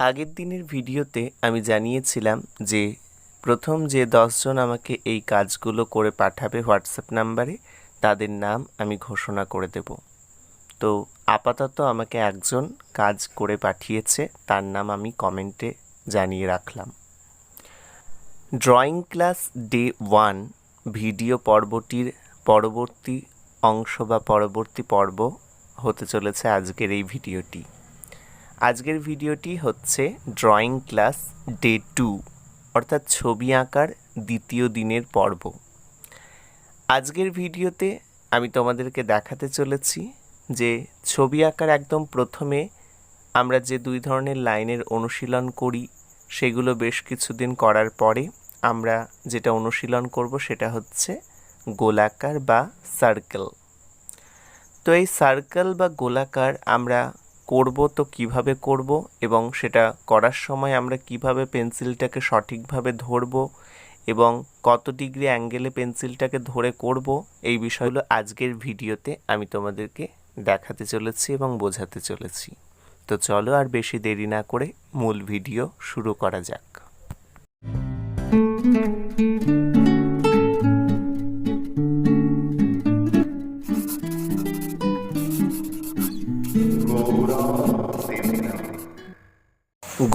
আগের দিনের ভিডিওতে আমি জানিয়েছিলাম যে প্রথম যে দশজন আমাকে এই কাজগুলো করে পাঠাবে হোয়াটসঅ্যাপ নাম্বারে, তাদের নাম আমি ঘোষণা করে দেব। তো আপাতত আমাকে একজন কাজ করে পাঠিয়েছে, তার নাম আমি কমেন্টে জানিয়ে রাখলাম। Drawing class day one video পর্বটির পরবর্তী অংশ বা পরবর্তী পর্ব হতে চলেছে আজকের এই ভিডিওটি। আজকের ভিডিওটি হচ্ছে ড্রয়িং ক্লাস ডে টু, অর্থাৎ ছবি আঁকার দ্বিতীয় দিনের পর্ব। আজকের ভিডিওতে আমি তোমাদেরকে দেখাতে চলেছি যে ছবি আঁকার একদম প্রথমে আমরা যে দুই ধরনের লাইনের অনুশীলন করি, সেগুলো বেশ কিছুদিন করার পরে আমরা যেটা অনুশীলন করব সেটা হচ্ছে গোলাকার বা সার্কেল। তো এই সার্কেল বা গোলাকার আমরা করব তো কীভাবে করব এবং সেটা করার সময় আমরা কীভাবে পেন্সিলটাকে সঠিকভাবে ধরব এবং কত ডিগ্রি অ্যাঙ্গেলে পেন্সিলটাকে ধরে করব এই বিষয়গুলো আজকের ভিডিওতে আমি তোমাদেরকে দেখাতে চলেছি এবং বোঝাতে চলেছি। তো চলো আর বেশি দেরি না করে মূল ভিডিও শুরু করা যাক।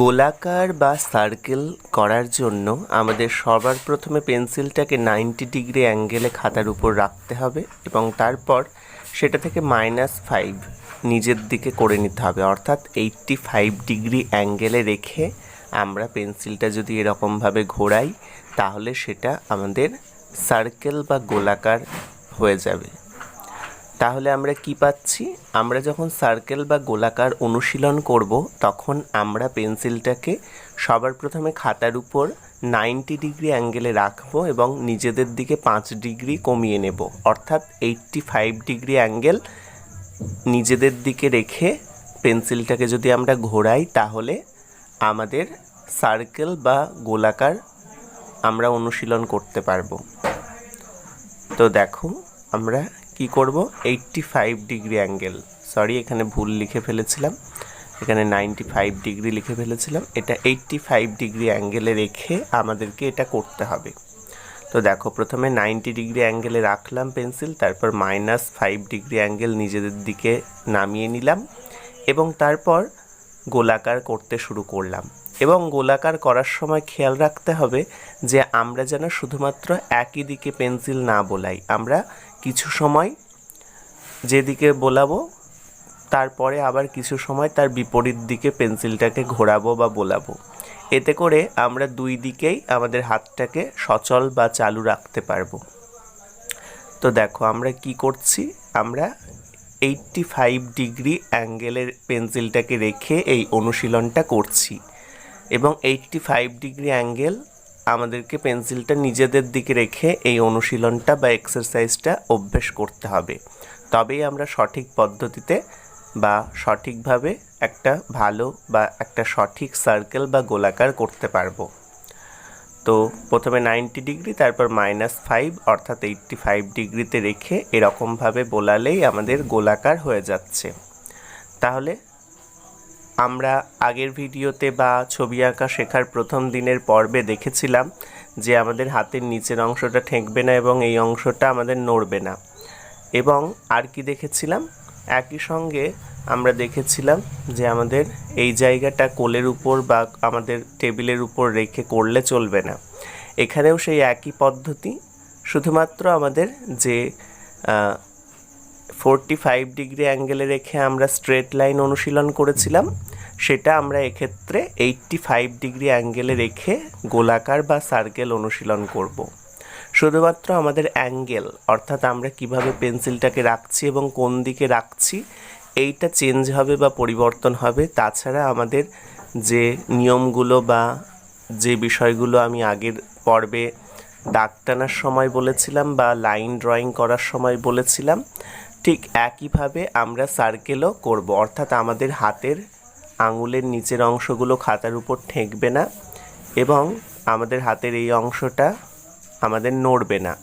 গোলাকার বা সার্কেল করার জন্য আমাদের সবার প্রথমে পেন্সিলটাকে নাইনটি ডিগ্রি অ্যাঙ্গেলে খাতার উপর রাখতে হবে এবং তারপর সেটা থেকে মাইনাস ফাইভ নিজের দিকে করে নিতে হবে। অর্থাৎ এইটটি ফাইভ ডিগ্রি অ্যাঙ্গেলে রেখে আমরা পেন্সিলটা যদি এরকমভাবে ঘোরাই, তাহলে সেটা আমাদের সার্কেল বা গোলাকার হয়ে যাবে। তাহলে আমরা কি পাচ্ছি? আমরা যখন সার্কেল বা গোলাকার অনুশীলন করব, তখন আমরা পেন্সিলটাকে সবার প্রথমে খাতার উপর নাইনটি ডিগ্রি অ্যাঙ্গেলে রাখব এবং নিজেদের দিকে পাঁচ ডিগ্রি কমিয়ে নেব। অর্থাৎ এইটটি ফাইভ ডিগ্রি অ্যাঙ্গেল নিজেদের দিকে রেখে পেন্সিলটাকে যদি আমরা ঘোরাই, তাহলে আমাদের সার্কেল বা গোলাকার আমরা অনুশীলন করতে পারব। তো দেখো, আমরা কি করব? Eighty five degree angle sorry এখানে ভুল লিখে ফেলেছিলাম। এখানে নাইনটি ফাইভ ডিগ্রি লিখে ফেলেছিলাম। এটা এইটটি ফাইভ ডিগ্রি অ্যাঙ্গেলে রেখে আমাদেরকে এটা করতে হবে। তো দেখো, প্রথমে নাইনটি ডিগ্রি অ্যাঙ্গেলে রাখলাম পেন্সিল তারপর মাইনাস ফাইভ ডিগ্রি অ্যাঙ্গেল নিজেদের দিকে নামিয়ে নিলাম এবং তারপর গোলাকার করতে শুরু করলাম। এবং গোলাকার করার সময় খেয়াল রাখতে হবে যে আমরা যেন শুধুমাত্র একই দিকে পেন্সিল না বোলাই, আমরা কিছু সময় যেদিকে বোলাবো, তারপরে আবার কিছু সময় তার বিপরীত দিকে পেন্সিলটাকে ঘোরাবো বা বোলাবো। এতে করে আমরা দুই দিকেই আমাদের হাতটাকে সচল বা চালু রাখতে পারব। তো দেখো, আমরা কি করছি? আমরা এইটটি ফাইভ ডিগ্রি অ্যাঙ্গেলের পেন্সিলটাকে রেখে এই অনুশীলনটা করছি। এবং এইটটি ফাইভ ডিগ্রি অ্যাঙ্গেল আমাদেরকে পেন্সিলটা নিজেদের দিকে রেখে এই অনুশীলনটা বা এক্সারসাইজটা অভ্যেস করতে হবে। তবেই আমরা সঠিক পদ্ধতিতে বা সঠিকভাবে একটা ভালো বা একটা সঠিক সার্কেল বা গোলাকার করতে পারব। তো প্রথমে নাইনটি ডিগ্রি তারপর মাইনাস ফাইভ অর্থাৎ এইটটি ফাইভ ডিগ্রিতে রেখে এরকমভাবে বোলালেই আমাদের গোলাকার হয়ে যাচ্ছে। তাহলে আমরা আগের ভিডিওতে বা ছবি আঁকা শেখার প্রথম দিনের পর্বে দেখেছিলাম যে আমাদের হাতের নিচের অংশটা ঠেকবে না এবং এই অংশটা আমাদের নড়বে না। এবং আর কি দেখেছিলাম? একই সঙ্গে আমরা দেখেছিলাম যে আমাদের এই জায়গাটা কোলের উপর বা আমাদের টেবিলের উপর রেখে করলে চলবে না। এখানেও সেই একই পদ্ধতি, শুধুমাত্র আমাদের যে ফোরটি ফাইভ ডিগ্রি অ্যাঙ্গেলে রেখে আমরা স্ট্রেট লাইন অনুশীলন করেছিলাম, সেটা আমরা এক্ষেত্রে এইটটি ফাইভ ডিগ্রি অ্যাঙ্গেলে রেখে গোলাকার বা সার্কেল অনুশীলন করব। শুধুমাত্র আমাদের অ্যাঙ্গেল অর্থাৎ আমরা কীভাবে পেন্সিলটাকে রাখছি এবং কোন দিকে রাখছি, এইটা চেঞ্জ হবে বা পরিবর্তন হবে, তাছাড়া আমাদের যে নিয়মগুলো বা যে বিষয়গুলো আমি আগের পর্বে দাগ টানার সময় বলেছিলাম বা লাইন ড্রয়িং করার সময় বলেছিলাম ঠিক একইভাবে আমরা সার্কেলও করব। অর্থাৎ আমাদের হাতের আঙুলের নিচের অংশগুলো খাতার উপর ঠেকবে না এবং আমাদের হাতের এই অংশটা আমাদের নড়বে না।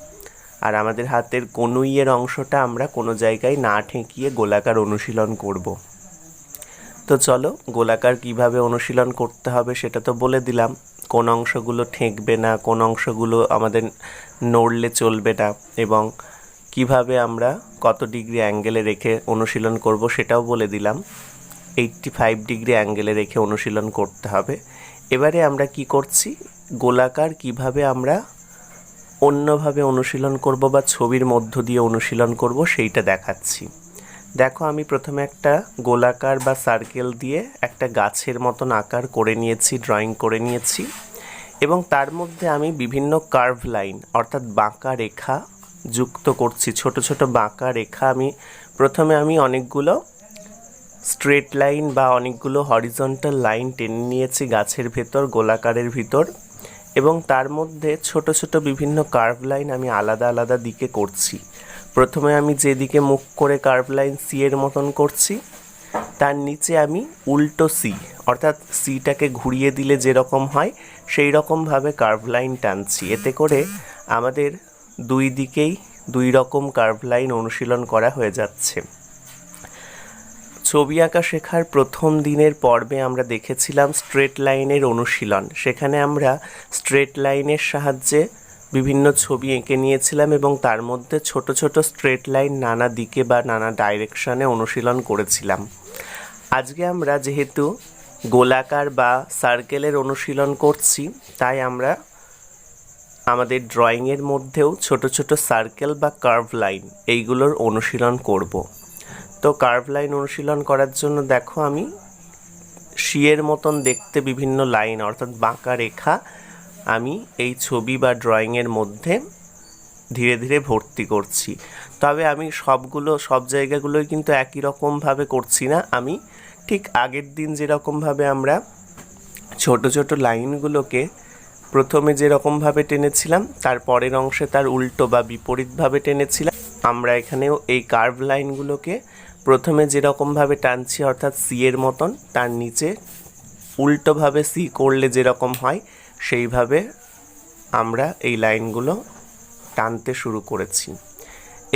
আর আমাদের হাতের কনুইয়ের অংশটা আমরা কোনো জায়গায় না ঠেকিয়ে গোলাকার অনুশীলন করব। তো চলো, গোলাকার কীভাবে অনুশীলন করতে হবে সেটা তো বলে দিলাম। কোন অংশগুলো ঠেকবে না, কোন অংশগুলো আমাদের নড়লে চলবে না এবং কীভাবে আমরা কত ডিগ্রি অ্যাঙ্গেলে রেখে অনুশীলন করব সেটাও বলে দিলাম। এইট্টি ফাইভ ডিগ্রি অ্যাঙ্গেলে রেখে অনুশীলন করতে হবে। এবারে আমরা কি করছি? গোলাকার কীভাবে আমরা অন্যভাবে অনুশীলন করব বা ছবির মধ্য দিয়ে অনুশীলন করব সেইটা দেখাচ্ছি। দেখো, আমি প্রথমে একটা গোলাকার বা সার্কেল দিয়ে একটা গাছের মতন আকার করে নিয়েছি ড্রয়িং করে নিয়েছি। এবং তার মধ্যে আমি বিভিন্ন কার্ভ লাইন অর্থাৎ বাঁকা রেখা যুক্ত করছি। ছোট ছোট বাঁকা রেখা আমি, প্রথমে আমি অনেকগুলো স্ট্রেট লাইন বা অনেকগুলো হরিজন্টাল লাইন টেনে নিয়েছি গাছের ভেতর, গোলাকারের ভিতর এবং তার মধ্যে ছোট ছোট বিভিন্ন কার্ভ লাইন আমি আলাদা আলাদা দিকে করছি। প্রথমে আমি যেদিকে মুখ করে কার্ভ লাইন সি এর মতন করছি, তার নিচে আমি উল্টো সি অর্থাৎ সিটাকে ঘুরিয়ে দিলে যেরকম হয় সেই রকমভাবে কার্ভ লাইন টানছি। এতে করে আমাদের দুই দিকেই দুই রকম কার্ভ লাইন অনুশীলন করা হয়ে যাচ্ছে। ছবি আঁকা শেখার প্রথম দিনের পর্বে আমরা দেখেছিলাম স্ট্রেট লাইনের অনুশীলন। সেখানে আমরা স্ট্রেট লাইনের সাহায্যে বিভিন্ন ছবি এঁকে নিয়েছিলাম এবং তার মধ্যে ছোট ছোট স্ট্রেট লাইন নানা দিকে বা নানা ডাইরেকশনে অনুশীলন করেছিলাম। আজকে আমরা যেহেতু গোলাকার বা সার্কেলের অনুশীলন করছি, তাই আমরা আমাদের ড্রয়িংয়ের মধ্যেও ছোট ছোট সার্কেল বা কার্ভ লাইন, এইগুলোর অনুশীলন করব। তো কার্ভ লাইন অনুশীলন করার জন্য দেখো আমি শিয়ের মতন দেখতে বিভিন্ন লাইন, অর্থাৎ বাঁকা রেখা আমি এই ছবি বা ড্রয়িংয়ের মধ্যে ধীরে ধীরে ভর্তি করছি। তবে আমি সবগুলো, সব জায়গাগুলোই কিন্তু একই রকমভাবে করছি না। আমি ঠিক আগের দিন যেরকমভাবে আমরা ছোট ছোট লাইনগুলোকে প্রথমে যেরকমভাবে টেনেছিলাম, তার পরের অংশে তার উল্টো বা বিপরীতভাবে টেনেছিলাম। আমরা এখানেও এই কার্ভ লাইনগুলোকে প্রথমে যেরকমভাবে টানছি, অর্থাৎ সি এর মতন, তার নিচে উল্টোভাবে সি করলে যেরকম হয়, সেইভাবে আমরা এই লাইনগুলো টানতে শুরু করেছি।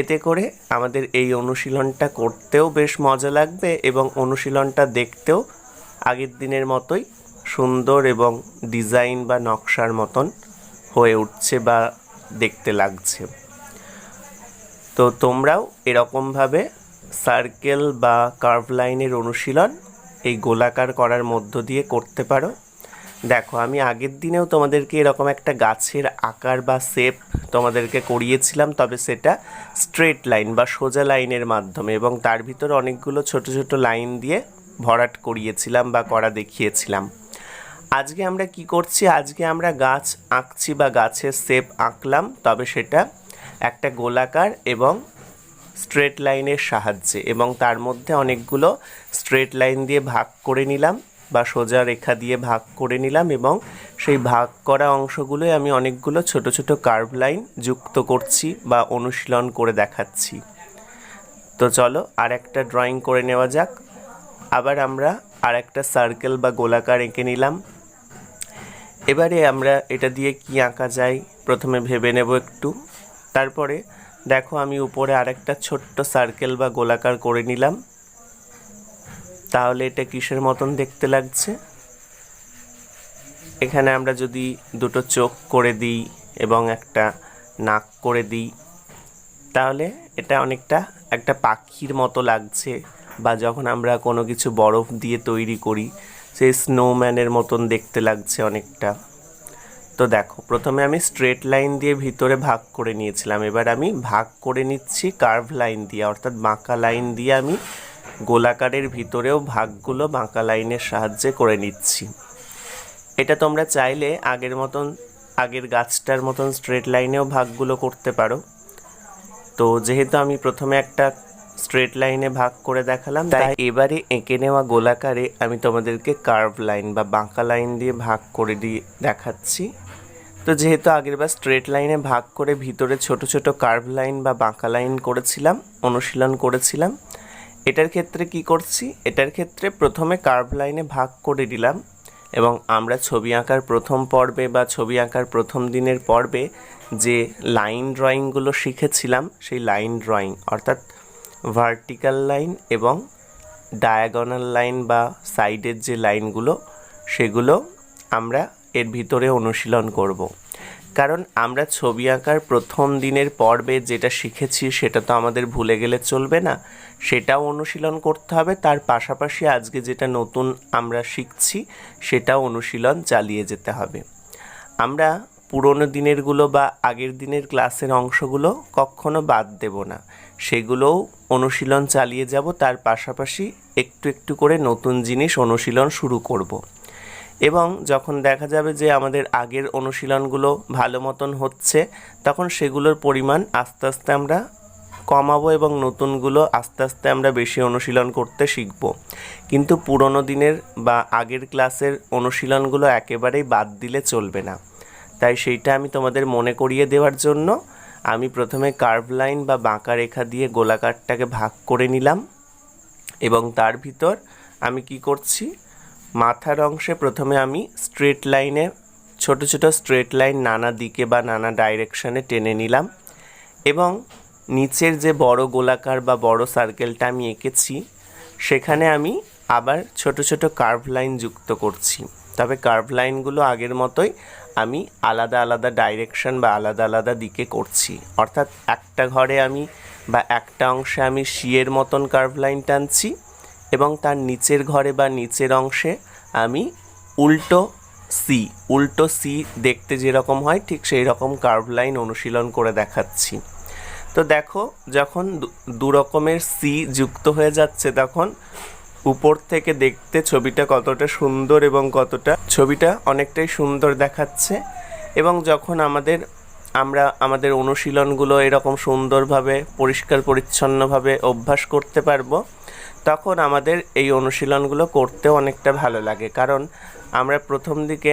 এতে করে আমাদের এই অনুশীলনটা করতেও বেশ মজা লাগবে এবং অনুশীলনটা দেখতেও আগের দিনের মতোই সুন্দর এবং ডিজাইন বা নকশার মতন হয়ে উঠছে বা দেখতে লাগছে। তো তোমরাও এরকমভাবে সার্কেল বা কার্ভ লাইনের অনুশীলন এই গোলাকার করার মধ্য দিয়ে করতে পারো। দেখো, আমি আগের দিনেও তোমাদেরকে এরকম একটা গাছের আকার বা শেপ তোমাদেরকে করিয়েছিলাম, তবে সেটা স্ট্রেট লাইন বা সোজা লাইনের মাধ্যমে এবং তার ভিতরে অনেকগুলো ছোট ছোট লাইন দিয়ে ভরাট করিয়েছিলাম বা করা দেখিয়েছিলাম। আজকে আমরা কি করছি? আজকে আমরা গাছ আঁকছি বা গাছের শেপ আঁকলাম, তবে সেটা একটা গোলাকার এবং স্ট্রেট লাইনের সাহায্যে এবং তার মধ্যে অনেকগুলো স্ট্রেট লাইন দিয়ে ভাগ করে নিলাম বা সোজা রেখা দিয়ে ভাগ করে নিলাম এবং সেই ভাগ করা অংশগুলোই আমি অনেকগুলো ছোট ছোট কার্ভ লাইন যুক্ত করছি বা অনুশীলন করে দেখাচ্ছি। তো চলো আর একটা ড্রয়িং করে নেওয়া যাক। আবার আমরা আর একটা সার্কেল বা গোলাকার এঁকে নিলাম। এবারে আমরা এটা দিয়ে কি আঁকা যায় প্রথমে ভেবে নেব একটু। তারপরে দেখো আমি উপরে আরেকটা ছোট্ট সার্কেল বা গোলাকার করে নিলাম। তাহলে এটা কিসের মতন দেখতে লাগছে? এখানে আমরা যদি দুটো চোখ করে দিই এবং একটা নাক করে দিই, তাহলে এটা অনেকটা একটা পাখির মতো লাগছে বা যখন আমরা কোনো কিছু বরফ দিয়ে তৈরি করি সেই স্নোম্যানের মতন দেখতে লাগছে অনেকটা। তো দেখো, প্রথমে আমি স্ট্রেট লাইন দিয়ে ভিতরে ভাগ করে নিয়েছিলাম। এবার আমি ভাগ করে নিচ্ছি কার্ভ লাইন দিয়ে, অর্থাৎ বাঁকা লাইন দিয়ে আমি গোলাকারের ভিতরেও ভাগগুলো বাঁকা লাইনের সাহায্যে করে নিচ্ছি। এটা তোমরা চাইলে আগের মতন, আগের গাছটার মতন স্ট্রেট লাইনেও ভাগগুলো করতে পারো। তো যেহেতু আমি প্রথমে একটা স্ট্রেট লাইনে ভাগ করে দেখালাম। তাই এবারে এঁকে নেওয়া গোলাকারে আমি তোমাদেরকে কার্ভ লাইন বা বাঁকা লাইন দিয়ে ভাগ করে দিয়ে দেখাচ্ছি। তো যেহেতু আগেরবার স্ট্রেট লাইনে ভাগ করে ভিতরে ছোট ছোট কার্ভ লাইন বা বাঁকা লাইন করেছিলাম অনুশীলন করেছিলাম এটার ক্ষেত্রে কি করছি? এটার ক্ষেত্রে প্রথমে কার্ভ লাইনে ভাগ করে দিলাম এবং আমরা ছবি আঁকার প্রথম পর্বে বা ছবি আঁকার প্রথম দিনের পর্বে যে লাইন ড্রয়িংগুলো শিখেছিলাম সেই লাইন ড্রয়িং অর্থাৎ ভার্টিক্যাল লাইন এবং ডায়াগোনাল লাইন বা সাইডের যে লাইনগুলো সেগুলো আমরা এর ভিতরে অনুশীলন করব। কারণ আমরা ছবি আঁকার প্রথম দিনের পর্বে যেটা শিখেছি সেটা তো আমাদের ভুলে গেলে চলবে না। সেটাও অনুশীলন করতে হবে। তার পাশাপাশি আজকে যেটা নতুন আমরা শিখছি, সেটাও অনুশীলন চালিয়ে যেতে হবে। আমরা পুরনো দিনেরগুলো বা আগের দিনের ক্লাসের অংশগুলো কখনো বাদ দেব না। সেগুলোও অনুশীলন চালিয়ে যাব, তার পাশাপাশি একটু একটু করে নতুন জিনিস অনুশীলন শুরু করব। এবং যখন দেখা যাবে যে আমাদের আগের অনুশীলনগুলো ভালো মতন হচ্ছে, তখন সেগুলোর পরিমাণ আস্তে আস্তে আমরা কমাবো এবং নতুনগুলো আস্তে আস্তে আমরা বেশি অনুশীলন করতে শিখব কিন্তু পুরনো দিনের বা আগের ক্লাসের অনুশীলনগুলো একেবারেই বাদ দিলে চলবে না তাই সেইটা আমি তোমাদের মনে করিয়ে দেওয়ার জন্য আমি প্রথমে কার্ভ লাইন বা বাঁকা রেখা দিয়ে গোলাকারটাকে ভাগ করে নিলাম এবং তার ভিতর আমি কি করছি? মাথার অংশে প্রথমে আমি স্ট্রেট লাইনে ছোট ছোট স্ট্রেট লাইন নানা দিকে বা নানা ডাইরেকশনে টেনে নিলাম এবং নিচের যে বড় গোলাকার বা বড় সার্কেলটা আমি এঁকেছি, সেখানে আমি আবার ছোট ছোট কার্ভ লাইন যুক্ত করছি। তবে কার্ভ লাইনগুলো আগের মতোই আমি আলাদা আলাদা ডাইরেকশন বা আলাদা আলাদা দিকে করছি। অর্থাৎ একটা ঘরে আমি বা একটা অংশে আমি শিয়ের মতন কার্ভ লাইন টানছি এবং তার নিচের ঘরে বা নিচের অংশে আমি উল্টো সি উল্টো সি দেখতে যেরকম হয়, ঠিক সেই রকম কার্ভ লাইন অনুশীলন করে দেখাচ্ছি। তো দেখো, যখন দু- রকমের সি যুক্ত হয়ে যাচ্ছে তখন উপর থেকে দেখতে ছবিটা কতটা সুন্দর এবং কতটা, ছবিটা অনেকটাই সুন্দর দেখাচ্ছে এবং যখন আমাদের, আমরা আমাদের অনুশীলনগুলো এরকম সুন্দরভাবে, পরিষ্কার পরিচ্ছন্নভাবে অভ্যাস করতে পারব, তখন আমাদের এই অনুশীলনগুলো করতে অনেকটা ভালো লাগে। কারণ আমরা প্রথম দিকে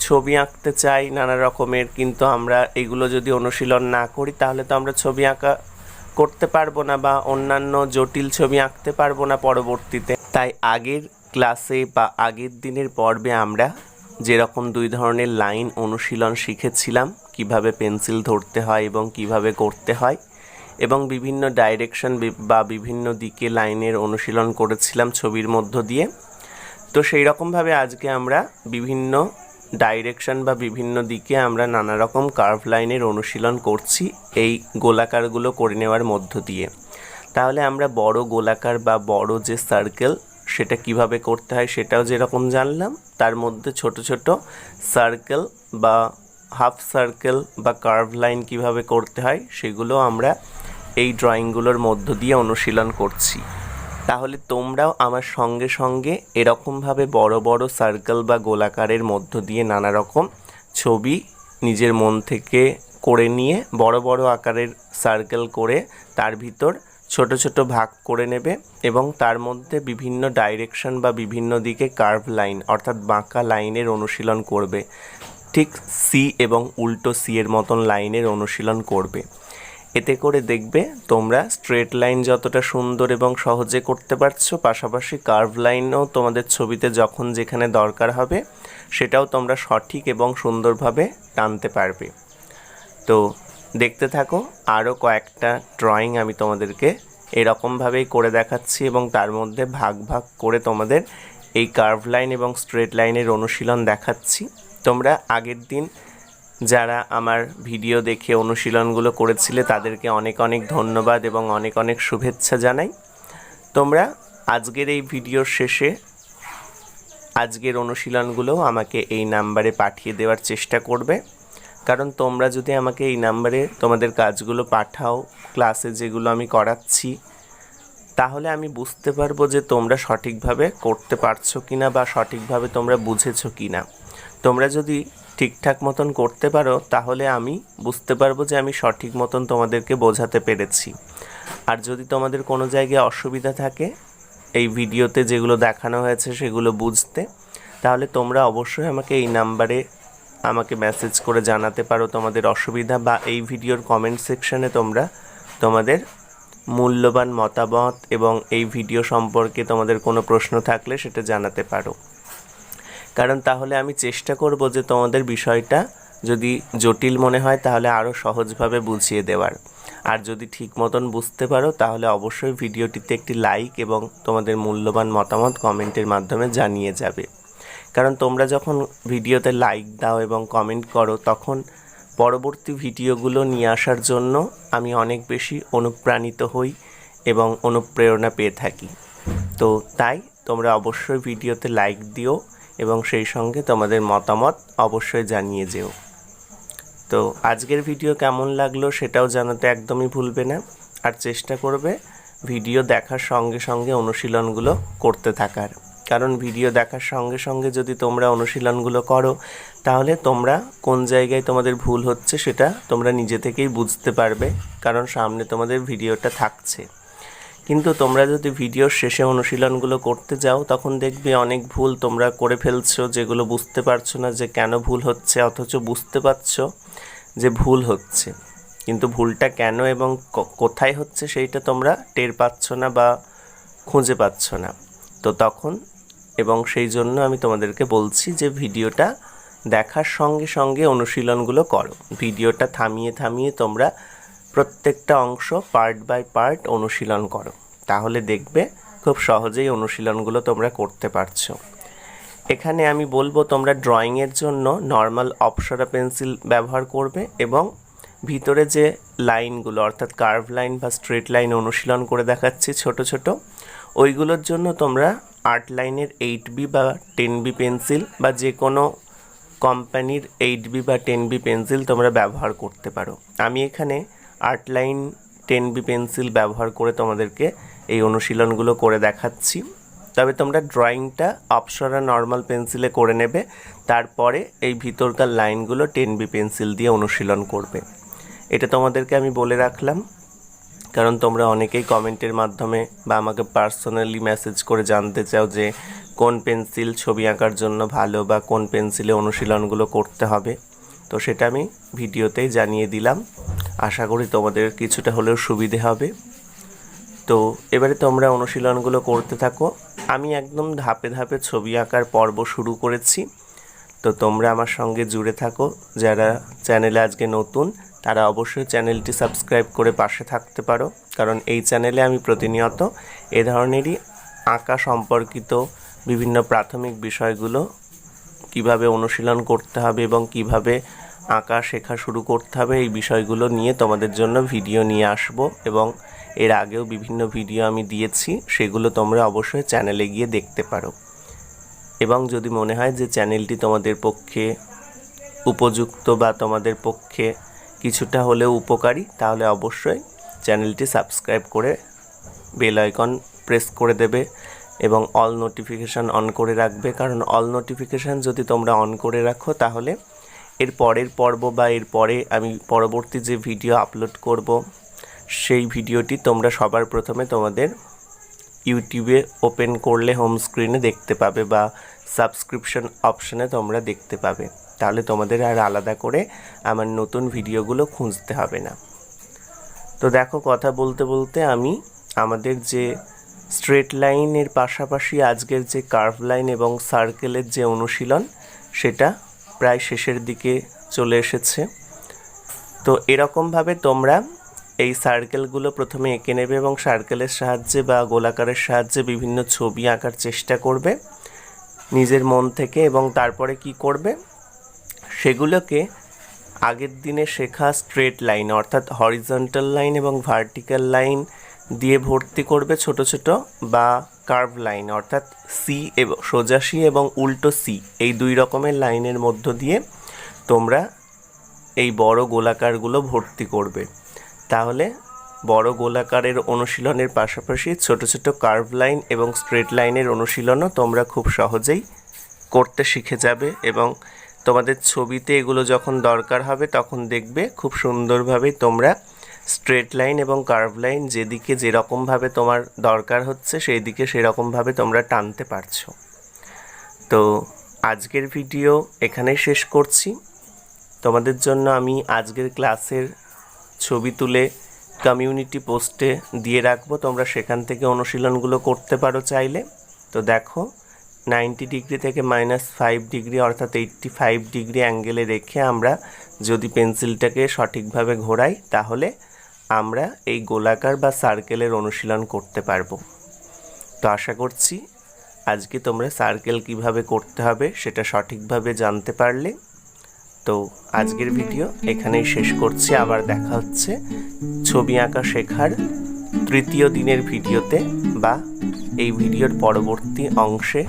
ছবি আঁকতে চাই নানা রকমের, কিন্তু আমরা এগুলো যদি অনুশীলন না করি, তাহলে তো আমরা ছবি আঁকা করতে পারব না বা অন্যান্য জটিল ছবি আঁকতে পারব না পরবর্তীতে। তাই আগের ক্লাসে বা আগের দিনের পর্বে আমরা যেরকম দুই ধরনের লাইন অনুশীলন শিখেছিলাম, কীভাবে পেন্সিল ধরতে হয় এবং কীভাবে করতে হয় এবং বিভিন্ন ডাইরেকশন বা বিভিন্ন দিকে লাইনের অনুশীলন করেছিলাম ছবির মধ্য দিয়ে। তো সেই রকমভাবে আজকে আমরা বিভিন্ন ডাইরেকশন বা বিভিন্ন দিকে আমরা নানা রকম কার্ভ লাইনের অনুশীলন করছি এই গোলাকারগুলো করে নেওয়ার মধ্য দিয়ে। তাহলে আমরা বড় গোলাকার বা বড় যে সার্কেল সেটা কীভাবে করতে হয় সেটাও যেরকম জানলাম, তার মধ্যে ছোট ছোট সার্কেল বা হাফ সার্কেল বা কার্ভ লাইন কীভাবে করতে হয় সেগুলো আমরা এই ড্রয়িংগুলোর মধ্য দিয়ে অনুশীলন করছি। তাহলে তোমরাও আমার সঙ্গে সঙ্গে এরকমভাবে বড় বড় সার্কেল বা গোলাকারের মধ্য দিয়ে নানা রকম ছবি নিজের মন থেকে করে নিয়ে বড় বড় আকারের সার্কেল করে তার ভিতর ছোট ছোট ভাগ করে নেবে এবং তার মধ্যে বিভিন্ন ডাইরেকশন বা বিভিন্ন দিকে কার্ভ লাইন অর্থাৎ বাঁকা লাইনের অনুশীলন করবে। ঠিক সি এবং উল্টো সি এর মতন লাইনের অনুশীলন করবে। এতে করে দেখবে তোমরা স্ট্রেট লাইন যতটা সুন্দর এবং সহজে করতে পারছ, পাশাপাশি কার্ভ লাইনও তোমাদের ছবিতে যখন যেখানে দরকার হবে, সেটাও তোমরা সঠিক এবং সুন্দরভাবে টানতে পারবে। তো দেখতে থাকো। আরও কয়েকটা ড্রয়িং আমি তোমাদেরকে এরকমভাবেই করে দেখাচ্ছি এবং তার মধ্যে ভাগ ভাগ করে তোমাদের এই কার্ভ লাইন এবং স্ট্রেট লাইনের অনুশীলন দেখাচ্ছি। তোমরা আগের দিন যারা আমার ভিডিও দেখে অনুশীলনগুলো করেছিলে, তাদেরকে অনেক অনেক ধন্যবাদ এবং অনেক অনেক শুভেচ্ছা জানাই। তোমরা আজকের এই ভিডিওর শেষে আজকের অনুশীলনগুলো আমাকে এই নাম্বারে পাঠিয়ে দেওয়ার চেষ্টা করবে। কারণ তোমরা যদি আমাকে এই নাম্বারে তোমাদের কাজগুলো পাঠাও, ক্লাসে যেগুলো আমি করাচ্ছি, তাহলে আমি বুঝতে পারব যে তোমরা সঠিকভাবে করতে পারছ কি না বা সঠিকভাবে তোমরা বুঝেছ কি না তোমরা যদি ঠিকঠাক মতন করতে পারো, তাহলে আমি বুঝতে পারব যে আমি সঠিক মতন তোমাদেরকে বোঝাতে পেরেছি। আর যদি তোমাদের কোনো জায়গায় অসুবিধা থাকে, এই ভিডিওতে যেগুলো দেখানো হয়েছে সেগুলো বুঝতে, তাহলে তোমরা অবশ্যই আমাকে এই নাম্বারে আমাকে মেসেজ করে জানাতে পারো তোমাদের অসুবিধা বা এই ভিডিওর কমেন্ট সেকশনে তোমরা তোমাদের মূল্যবান মতামত এবং এই ভিডিও সম্পর্কে তোমাদের কোনো প্রশ্ন থাকলে সেটা জানাতে পারো। কারণ তাহলে আমি চেষ্টা করব যে তোমাদের বিষয়টা যদি জটিল মনে হয় তাহলে আরও সহজভাবে বুঝিয়ে দেওয়ার। আর যদি ঠিক মতন বুঝতে পারো তাহলে অবশ্যই ভিডিওটিতে একটি লাইক এবং তোমাদের মূল্যবান মতামত কমেন্টের মাধ্যমে জানিয়ে যাবে। কারণ তোমরা যখন ভিডিওতে লাইক দাও এবং কমেন্ট করো, তখন পরবর্তী ভিডিওগুলো নিয়ে আসার জন্য আমি অনেক বেশি অনুপ্রাণিত হই এবং অনুপ্রেরণা পেয়ে থাকি। তো তাই তোমরা অবশ্যই ভিডিওতে লাইক দিও এবং সেই সঙ্গে তোমাদের মতামত অবশ্যই জানিয়ে যেও। তো আজকের ভিডিও কেমন লাগল সেটাও জানাতে একদমই ভুলবে না। আর চেষ্টা করবে ভিডিও দেখার সঙ্গে সঙ্গে অনুশীলনগুলো করতে থাকার। কারণ ভিডিও দেখার সঙ্গে সঙ্গে যদি তোমরা অনুশীলনগুলো করো, তাহলে তোমরা কোন জায়গায় তোমাদের ভুল হচ্ছে সেটা তোমরা নিজে থেকেই বুঝতে পারবে, কারণ সামনে তোমাদের ভিডিওটা থাকছে। কিন্তু তোমরা যদি ভিডিওর শেষে অনুশীলনগুলো করতে যাও, তখন দেখবে অনেক ভুল তোমরা করে ফেলছো, যেগুলো বুঝতে পারছ না যে কেন ভুল হচ্ছে, অথচ বুঝতে পারছ যে ভুল হচ্ছে। কিন্তু ভুলটা কেন এবং কোথায় হচ্ছে, সেইটা তোমরা টের পাচ্ছ না বা খুঁজে পাচ্ছ না। তো তখন এবং সেই জন্য আমি তোমাদেরকে বলছি যে ভিডিওটা দেখার সঙ্গে সঙ্গে অনুশীলনগুলো করো। ভিডিওটা থামিয়ে থামিয়ে তোমরা প্রত্যেকটা অংশ পার্ট বাই পার্ট অনুশীলন করো। তাহলে দেখবে খুব সহজেই অনুশীলনগুলো তোমরা করতে পারছ। এখানে আমি বলব তোমরা ড্রয়িংয়ের জন্য নর্মাল অপসরা পেন্সিল ব্যবহার করবে এবং ভিতরে যে লাইনগুলো অর্থাৎ কার্ভ লাইন বা স্ট্রেট লাইন অনুশীলন করে দেখাচ্ছি ছোট ছোট, ওইগুলোর জন্য তোমরা আর্ট লাইনের এইট বি বা টেন বি পেন্সিল বা যে কোনো কোম্পানির এইট বি বা টেন বি পেন্সিল তোমরা ব্যবহার করতে পারো। আমি এখানে art line ten B pencil ব্যবহার করে তোমাদেরকে এই অনুশীলনগুলো করে দেখাচ্ছি। তবে তোমরা ড্রয়িংটা অপসরা নর্মাল পেন্সিলে করে নেবে, তারপরে এই ভিতরকার লাইনগুলো টেন বি পেন্সিল দিয়ে অনুশীলন করবে। এটা তোমাদেরকে আমি বলে রাখলাম। কারণ তোমরা অনেকেই কমেন্টের মাধ্যমে বা আমাকে পার্সোনালি মেসেজ করে জানতে চাও যে কোন পেন্সিল ছবি আঁকার জন্য ভালো বা কোন পেন্সিলে অনুশীলনগুলো করতে হবে। তো সেটা আমি ভিডিওতেই জানিয়ে দিলাম। আশা করি তোমাদের কিছুটা হলেও সুবিধে হবে। তো এবারে তোমরা অনুশীলনগুলো করতে থাকো। আমি একদম ধাপে ধাপে ছবি আঁকার পর্ব শুরু করেছি। তো তোমরা আমার সঙ্গে জুড়ে থাকো। যারা চ্যানেলে আজকে নতুন তারা অবশ্যই চ্যানেলটি সাবস্ক্রাইব করে পাশে থাকতে পারো, কারণ এই চ্যানেলে আমি প্রতিনিয়ত এ ধরনেরই আঁকা সম্পর্কিত বিভিন্ন প্রাথমিক বিষয়গুলো কীভাবে অনুশীলন করতে হবে এবং কীভাবে আঁকা শেখা শুরু করতে হবে, এই বিষয়গুলো নিয়ে তোমাদের জন্য ভিডিও নিয়ে আসব এবং এর আগেও বিভিন্ন ভিডিও আমি দিয়েছি, সেগুলো তোমরা অবশ্যই চ্যানেলে গিয়ে দেখতে পারো। এবং যদি মনে হয় যে চ্যানেলটি তোমাদের পক্ষে উপযুক্ত বা তোমাদের পক্ষে কিছুটা হলেও উপকারী, তাহলে অবশ্যই চ্যানেলটি সাবস্ক্রাইব করে বেল আইকন প্রেস করে দেবে এবং অল নোটিফিকেশান অন করে রাখবে। কারণ অল নোটিফিকেশান যদি তোমরা অন করে রাখো, তাহলে এর পরের পর্ব বা এর পরে আমি পরবর্তী যে ভিডিও আপলোড করব, সেই ভিডিওটি তোমরা সবার প্রথমে তোমাদের ইউটিউবে ওপেন করলে হোম স্ক্রিনে দেখতে পাবে বা সাবস্ক্রিপশন অপশানে তোমরা দেখতে পাবে। তাহলে তোমাদের আর আলাদা করে আমার নতুন ভিডিওগুলো খুঁজতে হবে না। তো দেখো কথা বলতে বলতে আমি আমাদের যে স্ট্রেট লাইনের পাশাপাশি আজকের যে কার্ভ লাইন এবং সার্কেলের যে অনুশীলন, সেটা প্রায় শেষের দিকে চলে এসেছে। তো এরকমভাবে তোমরা এই সার্কেলগুলো প্রথমে এঁকে নেবে এবং সার্কেলের সাহায্যে বা গোলাকারের সাহায্যে বিভিন্ন ছবি আঁকার চেষ্টা করবে নিজের মন থেকে এবং তারপরে কি করবে? সেগুলোকে আগের দিনে শেখা স্ট্রেট লাইন অর্থাৎ হরিজন্টাল লাইন এবং ভার্টিক্যাল লাইন দিয়ে ভর্তি করবে ছোট ছোট বা কার্ভ লাইন অর্থাৎ সি এবং, সোজা সি এবং উল্টো সি এই দুই রকমের লাইনের মধ্য দিয়ে তোমরা এই বড় গোলাকারগুলো ভর্তি করবে। তাহলে বড় গোলাকারের অনুশীলনের পাশাপাশি ছোট ছোট কার্ভ লাইন এবং স্ট্রেট লাইনের অনুশীলনও তোমরা খুব সহজেই করতে শিখে যাবে এবং তোমাদের ছবিতে এগুলো যখন দরকার হবে, তখন দেখবে খুব সুন্দরভাবে তোমরা স্ট্রেট লাইন এবং কার্ভ লাইন যেদিকে যেরকমভাবে তোমার দরকার হচ্ছে সেই দিকে সেরকমভাবে তোমরা টানতে পারছ। তো আজকের ভিডিও এখানেই শেষ করছি। তোমাদের জন্য আমি আজকের ক্লাসের ছবি তুলে কমিউনিটি পোস্টে দিয়ে রাখব। তোমরা সেখান থেকে অনুশীলনগুলো করতে পারো চাইলে। তো দেখো নাইনটি ডিগ্রি থেকে মাইনাস ফাইভ ডিগ্রি অর্থাৎ এইট্টি ফাইভ ডিগ্রি অ্যাঙ্গেলে রেখে আমরা যদি পেন্সিলটাকে সঠিকভাবে ঘোরাই, তাহলে আমরা এই গোলাকার বা সার্কেলের অনুশীলন করতে পারব। তো আশা করছি আজকে তোমরা সার্কেল কীভাবে করতে হবে সেটা সঠিকভাবে জানতে পারলে। তো আজকের ভিডিও এখানেই শেষ করছি। আবার দেখা হচ্ছে। ছবি আঁকা শেখার তৃতীয় দিনের ভিডিওতে বা এই ভিডিওর পরবর্তী অংশে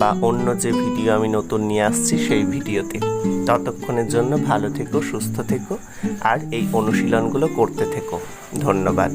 বা অন্য যে ভিডিও আমি নতুন নিয়ে আসছি সেই ভিডিওতে। ততক্ষণের জন্য ভালো থেকো, সুস্থ থেকো আর এই অনুশীলনগুলো করতে থেকো। ধন্যবাদ।